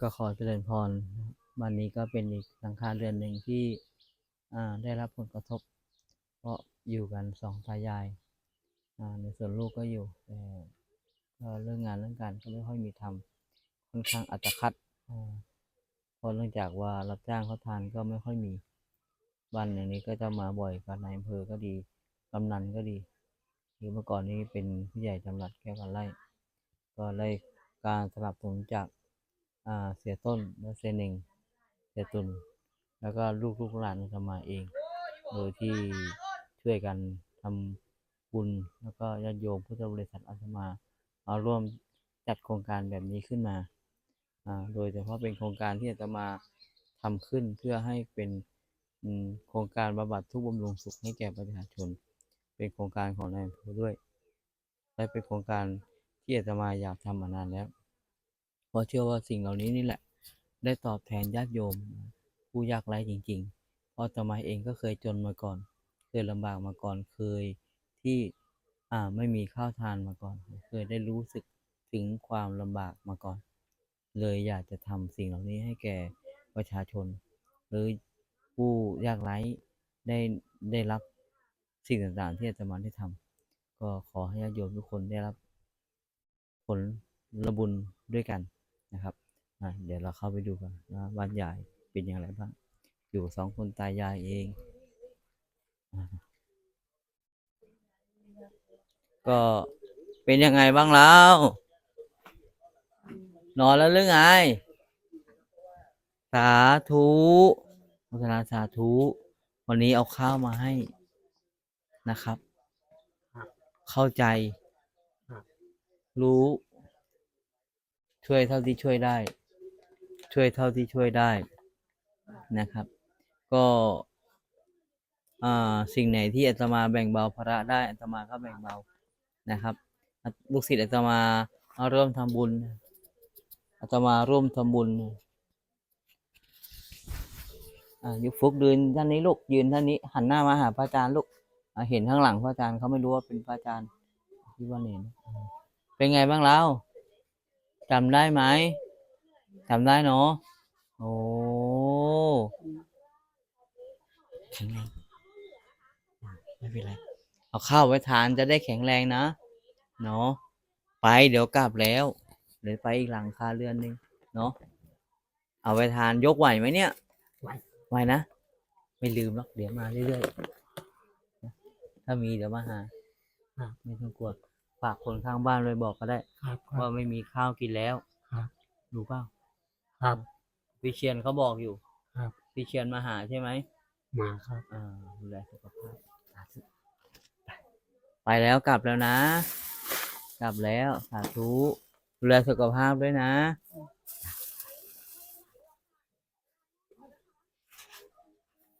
ก็ขอเจริญพร วันนี้ก็เป็นอีกหลังคาเรือนหนึ่งที่ได้รับผลกระทบ เพราะอยู่กันสองตายายในส่วนลูกก็อยู่แต่เรื่องงานเรื่องการก็ไม่ค่อยมีทำค่อนข้างอัตคัดเพราะเนื่องจากว่ารับจ้างเขาทานก็ไม่ค่อยมีวันอย่างนี้ก็จะมาบ่อยกับนายอำเภอก็ดีกำนันก็ดีหรือเมื่อก่อนนี้เป็นผู้ใหญ่จำรัดแก้วกันไล่ก็ได้การสนับสนุนจาก เสียต้นและเสียหนึ่งเสียตุน แล้วก็ลูกลูกหลานจะมาเอง โดยที่ช่วยกันทำบุญแล้วก็ญาติโยมพุทธบริษัทอาตมาเอาร่วมจัดโครงการแบบนี้ขึ้นมา โดยเฉพาะเป็นโครงการที่อาตมาทำขึ้นเพื่อให้เป็นโครงการบำบัดทุกบำรุงสุขให้แก่ประชาชน เป็นโครงการของนายอำเภอด้วย และเป็นโครงการที่อาตมาอยากทำมานานแล้ว เพราะเชื่อว่าสิ่งเหล่านี้นี่แหละ ได้ตอบแทนญาติโยม ผู้ยากไร้จริงๆ เพราะอาตมาเองก็เคยจนมาก่อน เคยลำบากมาก่อน เคยที่อ่าไม่มีข้าวทานมาก่อน เคยได้รู้สึกถึงความลำบากมาก่อน เลยอยากจะทำสิ่งเหล่านี้ให้แก่ประชาชน หรือผู้ยากไร้ได้ได้รับสิ่งต่างๆที่อาตมาได้ทำก็ขอให้ญาติโยมทุกคนได้รับผลระบุญด้วยกัน นะครับอะเดี๋ยวเราเข้าไปดูกันว่าบ้านใหญ่เป็นอย่างไรบ้าง อยู่สองคนตายายเองอะก็เป็นยังไงบ้างแล้ว นอนแล้วหรือไง สาธุพัฒนาสาธุ วันนี้เอาข้าวมาให้นะครับครับเข้าใจครับรู้ ช่วยเท่าที่ช่วยได้ ช่วยเท่าที่ช่วยได้นะครับ ก็อ่าสิ่งไหนที่อาตมาแบ่งเบาภาระได้อาตมาก็แบ่งเบานะครับลูกศิษย์อาตมามาร่วมทำบุญอาตมาร่วมทำบุญอ่ายุฟุกยืนท่านนี้ลูกยืนท่านนี้ หันหน้ามาหาพระอาจารย์ลูกเห็นข้างหลังพระอาจารย์เขาไม่รู้ว่าเป็นพระอาจารย์ที่ว่าเห็นเป็นไงบ้างแล้ว จำได้ไหมจำได้เนาะโอ้แข็งแรงไม่เป็นไรเอาข้าวไว้ทานจะได้แข็งแรงนะ เนาะไปเดี๋ยวกลับแล้วเดี๋ยวไปอีกหลังคาเรือนหนึงเนาะเอาไปทานยกไหวไหมเนี่ย ไหวไหวนะ ไม่ลืมหรอกเดี๋ยวมาเรื่อยๆนะถ้ามีเดี๋ยวมาหาครับไม่ต้องกลัว ฝากคนข้างบ้านเลยบอกก็ได้ ครับครัว่าบ ไม่มีข้าวกินแล้วครับ รู้เปล่าครับ พี่เชียนเขาบอกอยู่ครับ พี่เชียนมาหาใช่ไหมมาครับ อ่าดูแลสุขภาพสาธุไปไปแล้วกลับแล้วนะ กลับแล้วสาธุดูแลสุขภาพด้วยนะ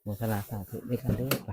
โมทนาสาธุด้วยกันด้วยไป